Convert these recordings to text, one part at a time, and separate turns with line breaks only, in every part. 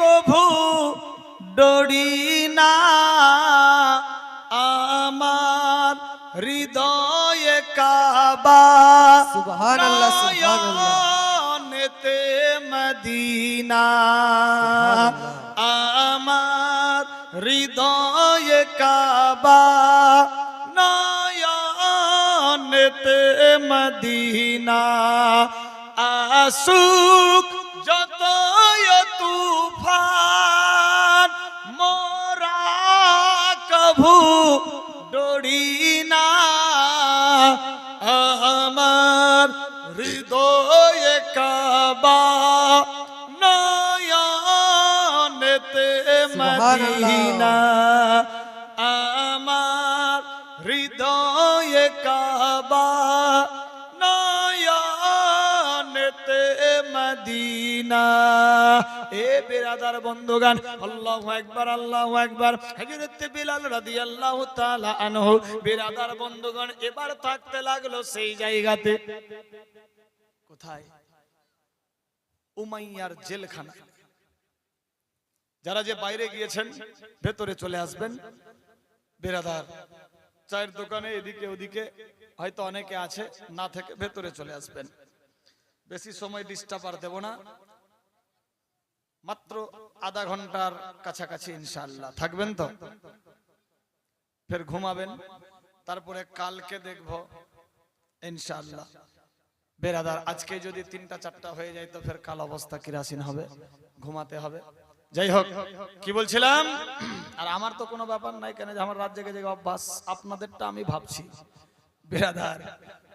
কভু ডরি না। আমার হৃদয়ে কাবা
সুবহানাল্লাহ, সুবহানাল্লাহ।
নয়নেতে মদিনা। আমার হৃদয়ে কাবা নয়নেতে মদিনা। আসুক কভু ডরি না। আমার হৃদয়ে কাবা নয়নেতে মদিনা। আমার হৃদয়ে কাবা যারা যে বাইরে গিয়েছেন, ভেতরে চলে আসবেন। বেরাদার, চায়ের দোকানে এদিকে ওদিকে, হয়তো অনেকে আছে, না থেকে ভেতরে চলে আসবেন। বেশি সময় ডিস্টার্ব আর দেব না। মাত্র আধা ঘণ্টার কাছাকাছি ইনশাল্লাহ থাকবেন তো? ফের ঘুমাবেন, তারপরে কালকে দেখব ইনশাল্লাহ বেরাদার, আজকে যদি তিনটা চারটা হয়ে যায় তো ফের কাল অবস্থা কিরাসিন হবে, ঘুমাতে হবে। যাই হোক, কি বলছিলাম? আর আমার তো কোনো ব্যাপার নাই, কেন যে আমার রাত জেগে জেগে অভ্যাস, আপনাদেরটা আমি ভাবছি। বেরাদার,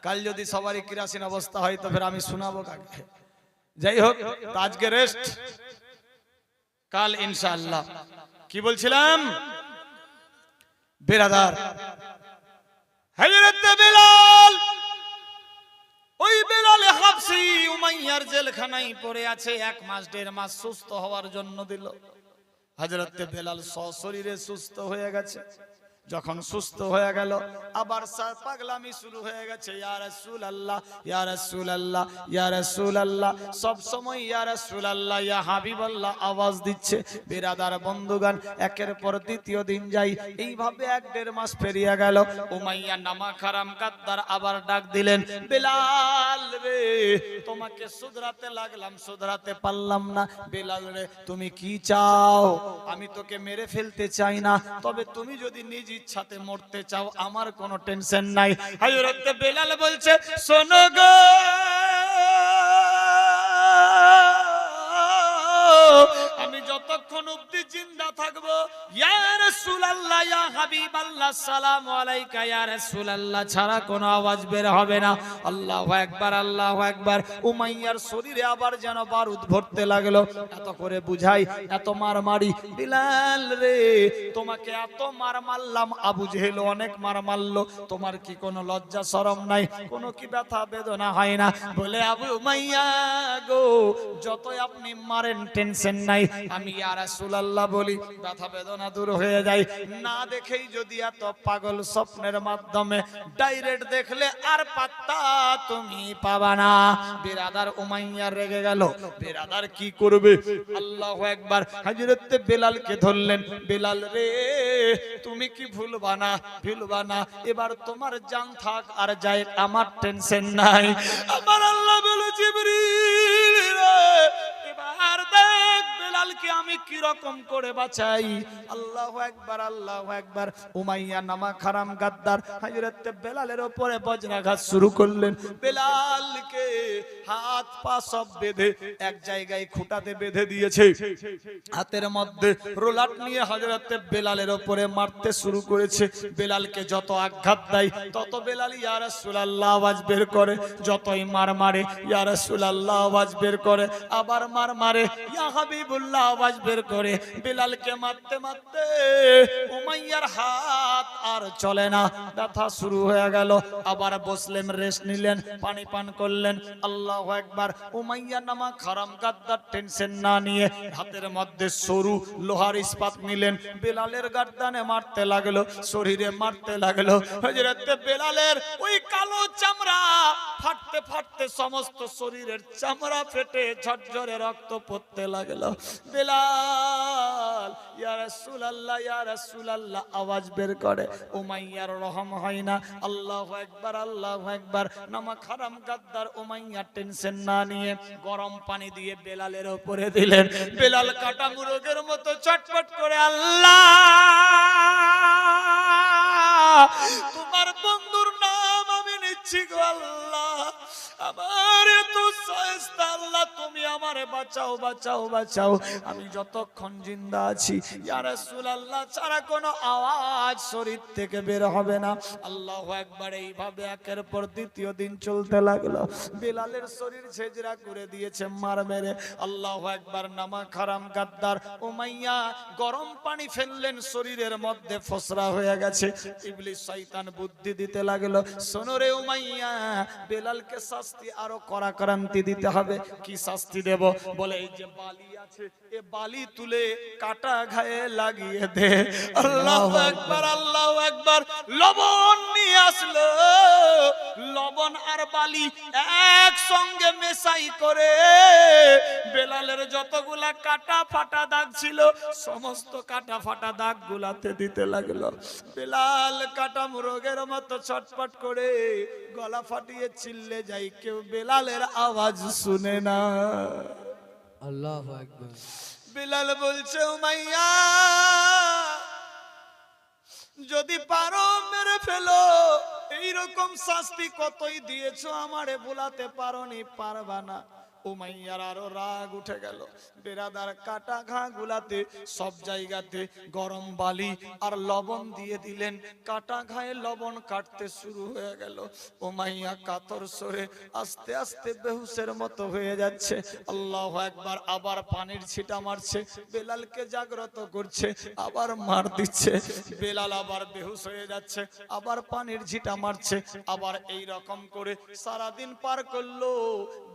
কাল যদি সবারই কিরাসিন অবস্থা হয় তো ফের আমি শোনাবো কাকে? যাই হোক আজকে রেস্ট কাল ইনশাআল্লাহ। কি বলছিলাম? বেরাদার। হযরত বিলাল। ওই বেলালে হাফসি উমাইয়ার জেলখানায় পড়ে আছে, এক মাস, দেড় মাস সুস্থ হওয়ার জন্য দিল। হযরত বেলাল সশরীরে সুস্থ হয়ে গেছে। যখন সুস্থ হয়ে গেল, আবার সা- পাগলামি শুরু হয়ে গেছে, ইয়া রাসূলুল্লাহ ইয়া রাসূলুল্লাহ ইয়া রাসূলুল্লাহ। সব সময়, ইয়া রাসূলুল্লাহ, ইয়া হাবিবাল্লাহ, আওয়াজ দিচ্ছে। বিরাদার বন্ধুগান একের পর দ্বিতীয় দিন যাই, এইভাবে এক দেড় মাস পেরিয়ে গেল। উমাইয়া নামা খারাম গাদ্দার আবার ডাক দিলেন, বেলাল রে, তোমাকে শুধরাতে লাগলাম, শুধরাতে পারলাম না। বেলাল রে, তুমি কি চাও? আমি তোকে মেরে ফেলতে চাই না। তবে তুমি যদি নিজ ইচ্ছাতে মরতে চাও, আমার কোনো টেনশন নাই। হযরত বেলাল বলছে, শোনো গো, আমি যতক্ষণ অবধি জিন্দা থাকব। এত মার মারলাম। অনেক মার মারলো। তোমার কি কোনো লজ্জা শরম নাই? কোনো কি ব্যথা বেদনা হয় না? বলে, আবু উমাইয়া গো, যতই আপনি মারেন, টেনশন নাই। আমি রাসূলুল্লাহ বলি, ব্যথা বেদনা দূর হয়ে যায়। না দেখেই যদি এত পাগল স্বপ্নের মাধ্যমে ডাইরেক্ট দেখলে আর পাত্তা তুমি পাবা না। বিরাদার উমাইয়া রেগে গেল, বিরাদার কি করবে? আল্লাহু একবার হযরত বেলালকে ধরলেন, বেলাল রে, তুমি কি ভুলবা না ভুলবা না, এবার তোমার জান থাক আর যায়, আমার টেনশন নাই, আমার রকম করে বাঁচাই। আল্লাহু একবার আল্লাহু একবার উমাইয়া নামা খারাম গাদ্দার হযরত বেলালের উপরে বজ্রাঘাত শুরু করলেন। বেলালকে হাত পা সব বেঁধে এক জায়গায় খুঁটাতে বেঁধে দিয়েছে। হাতের মধ্যে রোলাট নিয়ে হযরত বেলালের ওপরে মারতে শুরু করেছে। বেলালকে যত আঘাত দেয়, তত বেলাল ইয়া রাসূলুল্লাহ আওয়াজ বের করে। যতই মার মারে, ইয়া রাসূলুল্লাহ আওয়াজ বের করে। আবার মার মারে, ইয়া হাবিবুল্লাহ আওয়াজ বের করে বেলালকে মারতে মারতে উমাইয়ার হাত আর চলে না। ব্যথা শুরু হয়ে গেল। আবার বসলেন, রেস্ট নিলেন, পানি পান করলেন। আল্লাহ একবার উমাইয়া নামা খারাম গাদ্দার টেনশন না নিয়ে হাতের মধ্যে সরু লোহার ইস্পাত নিলেন। বেলালের গার্দানে মারতে লাগল, শরীরে মারতে লাগল। বেলালের ওই কালো চামড়া ফাটতে ফাটতে সমস্ত শরীরের চামড়া ফেটে ঝরঝরে রক্ত পড়তে লাগল। বেলাল আওয়াজ বের করে। হয় না। টেনশন না নিয়ে গরম পানি দিয়ে বেলালের দিলেন। বেলাল কাটা মতো চটপট করে, আল্লাহ, তোমার বন্ধুর নাম গো আল্লাহ আল্লাহ, তুমি আমারে বাঁচাও বাঁচাও বাঁচাও। আমি যতক্ষণ জিন্দা আছি, ইয়া রাসূলুল্লাহ, ছাড়া কোনো আওয়াজ শরীর থেকে বের হবে না। আল্লাহু একবার এইভাবে একের পর দ্বিতীয় দিন চলতে লাগল। বিলালের শরীর ছেজরা করে দিয়েছে মার মেরে। আল্লাহু একবার নামা খারাম গাদ্দার উমাইয়া, গরম পানি ফেললেন, শরীরের মধ্যে ফসরা হয়ে গেছে। ইবলিস শয়তান বুদ্ধি দিতে লাগল। শোনো রে উমাইয়া বেলালকে শাস্তি আরও কড়াকড়ান্তি দিতে হবে। কি শাস্তি দেব? বলে এই যে বালি আছে এ বালি তুলে কাটা ঘায়ে লাগিয়ে দে। আল্লাহু একবার আল্লাহু একবার লবণ নিয়ে আসলো। লবণ আর বালি একসঙ্গে মেশাই করে। বেলালের যতগুলা কাটা ফাটা দাগ ছিল সমস্ত কাটা ফাটা দাগ গুলাতে দিতে লাগল। বেলাল কাটা মুরগের মতো ছটপট করে গলা ফাটিয়ে চিল্লে যাই কেউ বেলালের আওয়াজ শুনে না।
আল্লাহ
বেলাল বলছে মাইয়া যদি পারো মেরে ফেলো এইরকম শাস্তি কতই দিয়েছ আমারে পারো পারোনি পারবা না। বেহুসের মতো হয়ে যাচ্ছে। আল্লাহ একবার আবার পানির ছিটা মারছে। বেলালকে জাগ্রত করছে, আবার মার দিচ্ছে। বেলাল আবার বেহুস হয়ে যাচ্ছে, আবার পানির ছিটা মারছে, আবার এই রকম করে সারাদিন পার করল।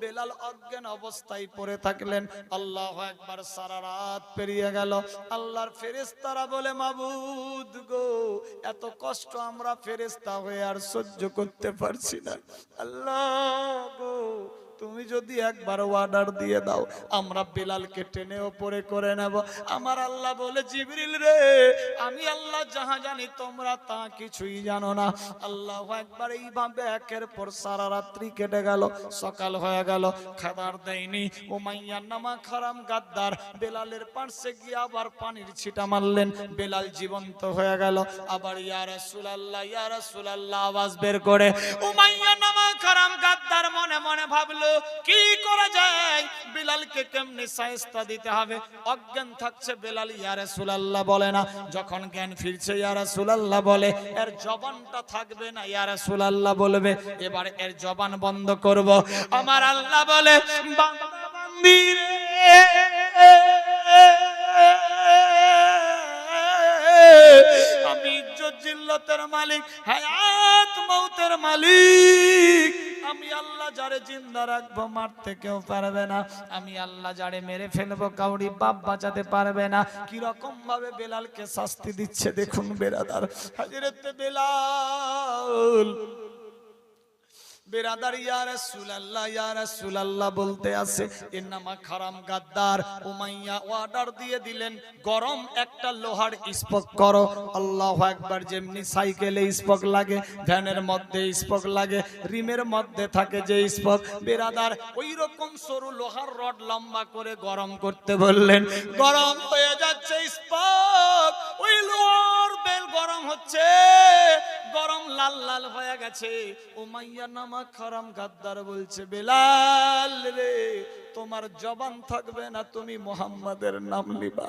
বেলাল অজ্ঞান অবস্থায় পড়ে থাকলেন। আল্লাহ একবার সারা রাত পেরিয়ে গেল। আল্লাহর ফেরেশতারা বলে, মাবুদ গো, এত কষ্ট আমরা ফেরেশতা হয়ে আর সহ্য করতে পারছি না। আল্লাহ গো তুমি যদি একবার অর্ডার দিয়ে দাও, আমরা বেলালকে টেনে ওপরে করে নেব। আমার আল্লাহ বলে, জিবরিল রে, আমি আল্লাহ যাহা জানি, তোমরা তা কিছুই জানো না। আল্লাহ একবার এইভাবে একের পর সারা রাত্রি কেটে গেল, সকাল হয়ে গেল, খাবার দেয়নি। উমাইয়ার নামা খারাম গাদ্দার, বেলালের পাশে গিয়ে আবার পানির ছিটা মারলেন, বেলাল জীবন্ত হয়ে গেল। আবার ইয়া রাসূলুল্লাহ ইয়া রাসূলুল্লাহ, আওয়াজ বের করে, উমাইয়া নামা খারাম গাদ্দার, মনে মনে ভাবলো কি করা যায়? বিলালকে কেমনি সায়স্তা দিতে হবে? অজ্ঞান থাকছে বেলাল, ইয়া রাসূলুল্লাহ বলে না। যখন জ্ঞান ফিরছে, ইয়া রাসূলুল্লাহ বলে, এর জবানটা থাকবে না, ইয়া রাসূলুল্লাহ বলবে, এবারে এর জবান বন্ধ করব। আমার আল্লাহ বলে আমি ইজ্জত জিল্লতের মালিক, হায়াত মৌতের মালিক। আমি আল্লাহ যারে জিন্দা রাখব মারতে কেউ পারবে না। আমি আল্লাহ যারে মেরে ফেলব, কাউরি বাপ বাঁচাতে পারবে না। কীরকম ভাবে বেলালকে শাস্তি দিচ্ছে দেখুন বেরাদার। হাজিরতে বেলাল বেরাদার, ইয়া রাসূলুল্লাহ ইয়া রাসূলুল্লাহ বলতে খারাম গাদ্দার, উমাইয়া দিলেন, গরম একটা লোহার করো। আল্লাহু আকবার, যেমনি সাইকেলে লাগে, ভ্যানের মধ্যে লাগে, রিমের মধ্যে থাকে যে স্পক। বেরাদার ওই রকম সরু লোহার রড লম্বা করে গরম করতে বললেন, গরম হয়ে যাচ্ছে স্পক, ওই লোহার বেল গরম হচ্ছে। গরম লাল লাল হয়ে গেছে। উমাইয়া নামা খারাম গাদ্দার বলছে, বেলাল রে, তোমার জবান থাকবে না, তুমি মোহাম্মদের নাম নিবা।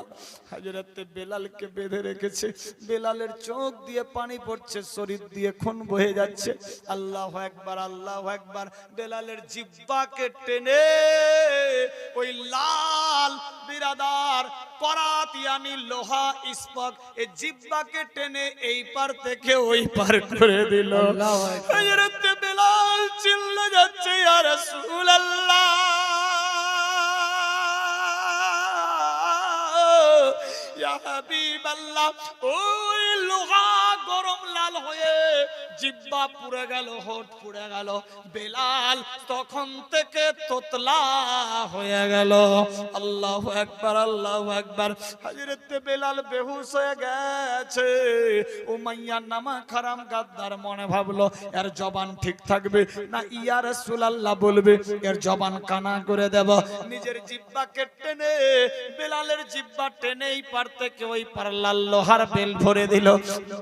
হাজরতে বেলালকে বেঁধে রেখেছে। বেলালের চোখ দিয়ে পানি পড়ছে, শরীর দিয়ে খুন বহে যাচ্ছে। আল্লাহ একবার আল্লাহ একবার বেলালের জিব্বাকে টেনে ওই লাল বিরাদার করাত, ইয়ানি লোহা ইস্পাক এই জিব্বাকে টেনে এই পার থেকে ওই পার করে দিল। হযরত বেলাল চিল্লা যাচ্ছে ইয়া রাসূলুল্লাহ ওই লোহা গরম লাল হয়ে জিব্বা পুড়ে গেল, হোট পুড়ে গেল। বেলাল তখন থেকে তোতলা হয়ে গেল। আল্লাহ একবার আল্লাহ একবার হাজরতে বেলাল বেহুশ হয়ে গেছে। ও মাইয়া নামা খারাম গাদ্দার মনে ভাবলো, এর জবান ঠিক থাকবে না ইয়া রাসূলুল্লাহ বলবে, এর জবান কানা করে দেব। নিজের জিব্বাকে টেনে, বেলালের জিব্বা টেনেই পার থেকে ওই পার লাল লোহার বেল ভরে দিল।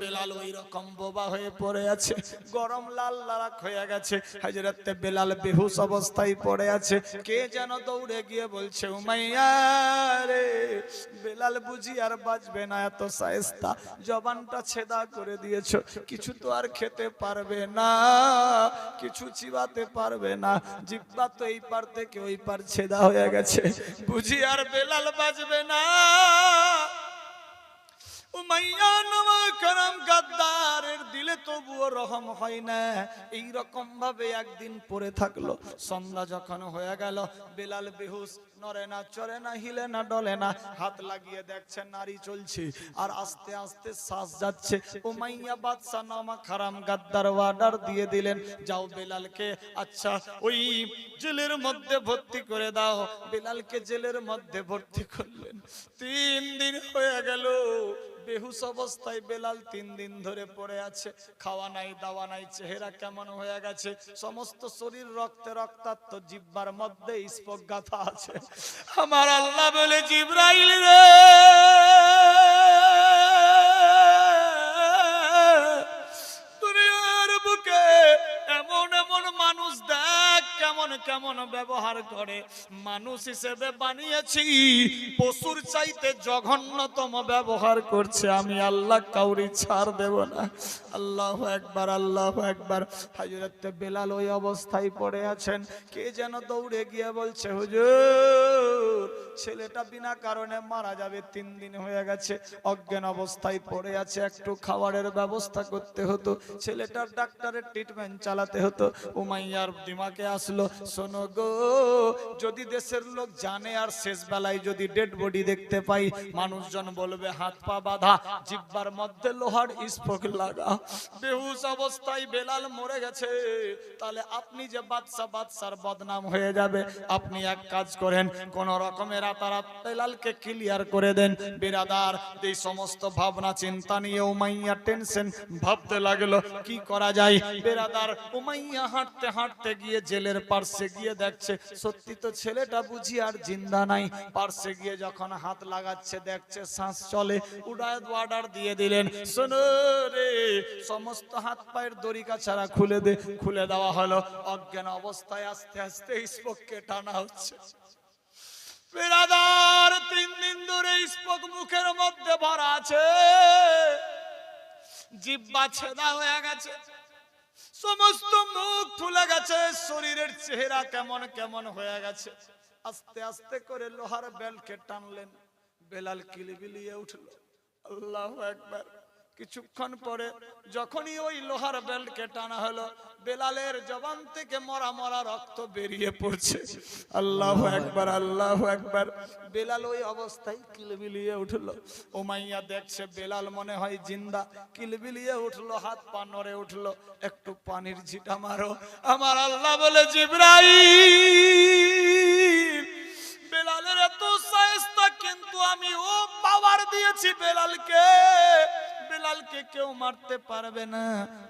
বেলাল ওই রকম বোবা হয়ে পড়ে আছে। গরম লাল লালাক হয়ে গেছে। হাজরাতে বেলাল বেহুশ অবস্থায় পড়ে আছে। কে যেন দৌড়ে গিয়ে বলছে, উমাইয়া রে, বেলাল বুঝি আর বাঁচবে না, এত সায়স্তা। জবানটা ছেদা করে দিয়েছ। কিছু তো আর খেতে পারবে না, কিছু চিবাতে পারবে না। জিব্বা তো এই পার থেকে ওই পার ছেদা হয়ে গেছে। বুঝি আর বেলাল বাঁচবে না। দিলে তবুও রহম হয় না। এই রকম ভাবে একদিন পড়ে থাকল। সন্ধ্যা যখন হয়ে গেল, বেলাল বেহুস নরে না, চড়ে না, হিলে না, ডলে না, হাত লাগিয়ে দেখছে নারী চলছে। আর আস্তে আস্তে শ্বাস যাচ্ছে। উমাইয়া বাদশা নামা খারাম গাদ্দার দিয়ে দিলেন। যাও বেলালকে আচ্ছা ওই জেলের মধ্যে ভর্তি করে দাও। বেলালকে জেলের মধ্যে ভর্তি করলেন। তিন দিন হয়ে গেল। বেহুশ অবস্থায় বেলাল তিন দিন ধরে পড়ে আছে। খাওয়া নাই, দাওয়া নাই, চেহারা কেমন হয়ে গেছে? সমস্ত শরীর রক্তে রক্তাক্ত, জিব্বার মধ্যে গাথা আছে। আমার আল্লাহ বলে জিব্রাইল রে কেমন কেমন ব্যবহার করে? মানুষ হিসেবে বানিয়েছি, পশুর চাইতে জঘন্যতম ব্যবহার করছে। আমি আল্লাহ কাউরি ছাড় দেব না। আল্লাহ একবার আল্লাহ একবার হাজরতে বেলাল ওই অবস্থায় পড়ে আছেন। কে যেন দৌড়ে গিয়ে বলছে, হুজুর ছেলেটা বিনা কারণে মারা যাবে, তিন দিন হয়ে গেছে, অজ্ঞান অবস্থায় পড়ে আছে, একটু খাবারের ব্যবস্থা করতে হতো, ছেলেটার ডাক্তারের ট্রিটমেন্ট চালাতে হতো উমাইয়ার দিমাকে আসলো, শোনো গো, যদি দেশের লোক জানে আর শেষ বেলায় যদি ডেড বডি দেখতে পাই, মানুষজন বলবে, হাত পা বাঁধা, জিব্বার মধ্যে লোহার স্পোক লাগা, বেহুশ অবস্থায় বেলাল মরে গেছে, তাহলে আপনি যে বাদশা বাদশার বদনাম হয়ে যাবে, আপনি এক কাজ করেন, কোন রাতারাত বেলালকে ক্লিয়ার করে দেন। বিরাদার, এই সমস্ত ভাবনা, চিন্তা নিয়ে উমাইয়া টেনশন ভাবতে লাগল, কি করা যায়? বেরাদার, উমাইয়া হাঁটতে হাঁটতে গিয়ে জেলের পার্শ্বে গিয়ে দেখছে, সত্যি তো ছেলেটা বুঝি আর জিন্দা নাই। পার্শ্বে গিয়ে যখন হাত লাগাচ্ছে, দেখছে শ্বাস চলে উড়ায় অর্ডার দিয়ে দিলেন, শোনো রে, সমস্ত হাত পায়ের দড়িকা ছাড়া খুলে দে, খুলে দেওয়া হলো। অজ্ঞান অবস্থায় আস্তে আস্তে স্পোককে টানা হচ্ছে। বিরাদার তিন দিন ধরে স্পোক মুখের মধ্যে ভরা আছে। জিব্বা ছেদা হয়ে গেছে। সমস্ত মুখ ফুলে গেছে। শরীরের চেহারা কেমন কেমন হয়ে গেছে। আস্তে আস্তে করে লোহার বেলকে টানলেন। বেলাল কিলিবিলিয়ে উঠল। আল্লাহ একবার কিছুক্ষণ পরে যখনই ওই লোহার বেল্টকে টানা হলো, বেলালের জবান থেকে মরা মরা রক্ত বেরিয়ে পড়ছে। আল্লাহ একবার আল্লাহ একবার বেলাল ওই অবস্থায় কিলবিলিয়ে উঠল। ওমাইয়া দেখছে বেলাল মনে হয় জিন্দা। কিলবিলিয়ে উঠল, হাত পা নড়ে উঠল, একটু পানির ঝিটা মারো। আমার আল্লাহ বলে, জিব্রাইল, বেলালের এত সায়স্তা কিন্তু আমি ও পাওয়ার দিয়েছি বেলালকে। বেলালকে কেউ মারতে পারবে না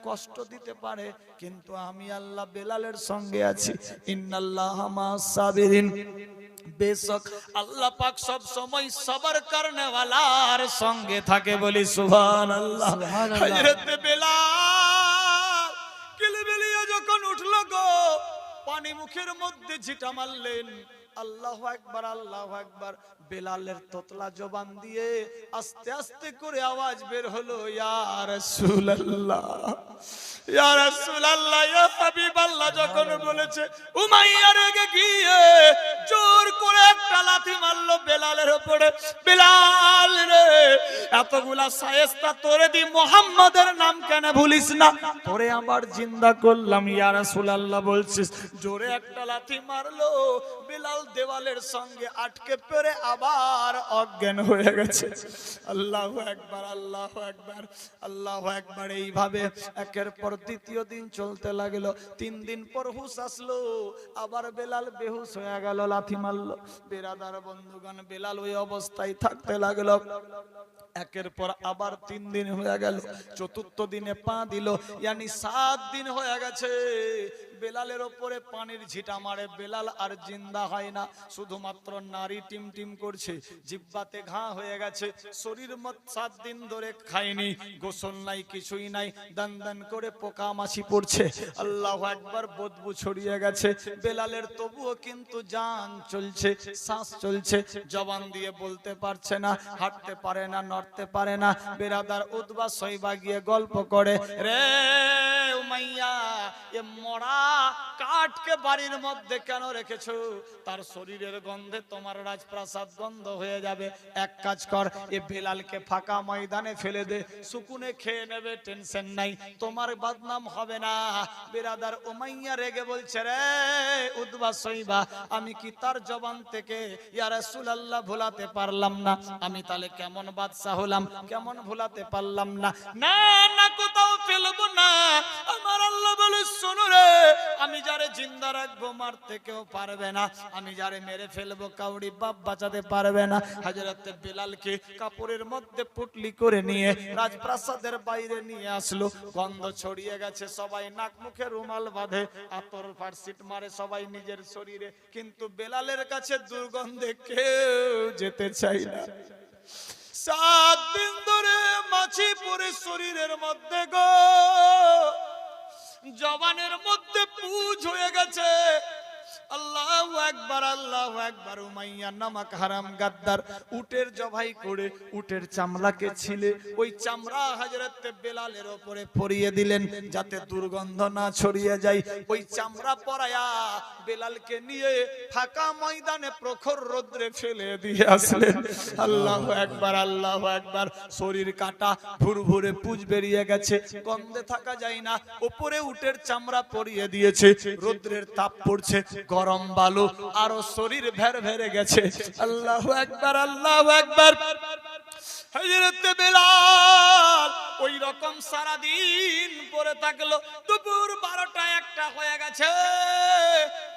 কষ্ট দিতে পারে কিন্তু আমি আল্লাহ বেলালের সঙ্গে আছি। ইন্নাল্লাহ মা সাবিরিন। বেশক আল্লাহ পাক সব সময় সবার করনে ওয়ালার সঙ্গে থাকে বলি সুবহানাল্লাহ।
সুবহানাল্লাহ।
হযরত বেলাল কিলবিলিয়ে যখন উঠল গো পানি মুখের মধ্যে ঝিটা মারলেন। আল্লাহ একবার আল্লাহ একবার বেলালের তোতলা জবান দিয়ে আস্তে আস্তে করে আওয়াজ বের হলো, ইয়া রাসূলুল্লাহ ইয়া রাসূলুল্লাহ, ইয়া যখন বলেছে গিয়ে জোর করে একটা লাথি মারলো বেলালের উপরে। বেলাল রে, এতগুলা সায়েস্তা তোরে দি মোহাম্মদের নাম কেন ভুলিস না? তোরে আবার জিন্দা করলাম, ইয়া রাসূলুল্লাহ, বলছিস। জোরে একটা লাথি মারলো, বিলাল দেওয়ালের সঙ্গে আটকে পড়ে আবার অজ্ঞান হয়ে গেছে। আল্লাহ একবার আল্লাহ একবার আল্লাহ একবার এইভাবে একের পর দ্বিতীয় দিন চলতে লাগল। তিন দিন পর হুশ আসলো। আবার বেলাল বেহুশ হয়ে গেল, লাথি মারলো। বেরাদার বন্ধুগণ, বেলাল ওই অবস্থায় থাকতে লাগল। একের পর আবার তিন দিন হয়ে গেল। চতুর্থ দিনে পা দিল। ইয়ানি সাত দিন হয়ে গেছে। বেলালের ওপরে পানির ঝিটা মারে, বেলাল আর জিন্দা হয় না। শুধুমাত্র নারী টিম টিম করছে। জিব্বাতে ঘা হয়ে গেছে। শরীর মত সাত দিন ধরে খায়নি। গোসল নাই, কিছুই নাই। দান দান করে পোকা মাছি পড়ছে। আল্লাহ একবার বদবু ছড়িয়ে গেছে। বেলালের তবুও কিন্তু জান চলছে, শ্বাস চলছে। জবান দিয়ে বলতে পারছে না, হাঁটতে পারে না, নড়তে পারে না। বেরাদার উদ্বা সইবা গিয়ে গল্প করে, রে উমাইয়া, এ মরা কাঠকে বাড়ির মধ্যে কেন রেখেছো? তার শরীরের গন্ধে তোমার রাজপ্রাসাদ গন্ধ হয়ে যাবে। এক কাজ কর, এ বেলালকে ফাঁকা ময়দানে ফেলে দে। সুকুনে খেয়ে নেবে, টেনশন নাই, তোমার বদনাম হবে না। বেরাদার উমাইয়া রেগে বলছে, রে, উদ্বা সইবা, আমি কি তার জবান থেকে ইয়া রাসূলুল্লাহ ভোলাতে পারলাম না? আমি তাহলে কেমন বাদশা হলাম, কেমন ভোলাতে পারলাম না? না না, কোথাও ফেলব না। আমার আল্লাহ বলে, শোনো রে আমি যারে জিন্দা রাখব মারতে কেউ পারবে না। আমি যারে মেরে ফেলব কাউরি বাপ বাঁচাতে পারবে না। হাজরত বেলালকে কাপড়ের মধ্যে পুটলি করে নিয়ে রাজপ্রাসাদের বাইরে নিয়ে আসলো। গন্ধ ছড়িয়ে গেছে, সবাই নাক মুখে রুমাল বাঁধে, আতর ফার্সিট মারে সবাই নিজের শরীরে। কিন্তু বেলালের কাছে দুর্গন্ধে কেউ যেতে চাই না। সাত দিন ধরে মাছি পরে শরীরের মধ্যে গো জবানের মধ্যে পুজ হয়ে গেছে। ওপরে বেলালকে নিয়ে ফাঁকা ময়দানে প্রখর রোদ্রে ফেলে দিয়ে আসলেন। আল্লাহ একবার আল্লাহ একবার শরীর কাটা ভুর ভুরে পুজ বেরিয়ে গেছে, গন্ধে থাকা যায় না। উপরে উটের চামড়া পরিয়ে দিয়েছে, রোদ্রের তাপ পড়ছে গরম বালু, আরও শরীর ভের ভেরে গেছে। আল্লাহ একবার আল্লাহ একবার বেলাল ওই রকম সারা দিন পরে থাকল। দুপুর বারোটা একটা হয়ে গেছে।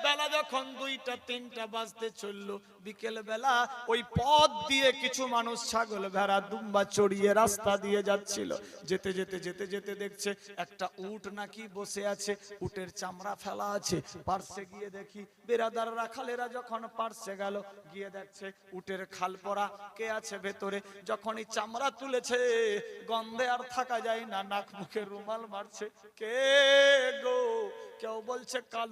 বেলা যখন দুইটা, তিনটা বাজতে চলল বিকেল বেলা ওই পথ দিয়ে কিছু মানুষ ছাগল ভেড়া, দুম্বা চড়িয়ে রাস্তা দিয়ে যাচ্ছিল। যেতে যেতে যেতে যেতে দেখছে একটা উট নাকি বসে আছে, উটের চামড়া ফেলা আছে। পার্শ্বে গিয়ে দেখি বেরাদার রাখালেরা যখন পার্শ্বে গেল, গিয়ে দেখছে উটের খাল পরা কে আছে ভেতরে। যখন এই চামড়া তুলেছে, গন্ধে আর থাকা যায় না, নাক মুখে রুমাল মারছে। কে গো? কেউ বলছে কালো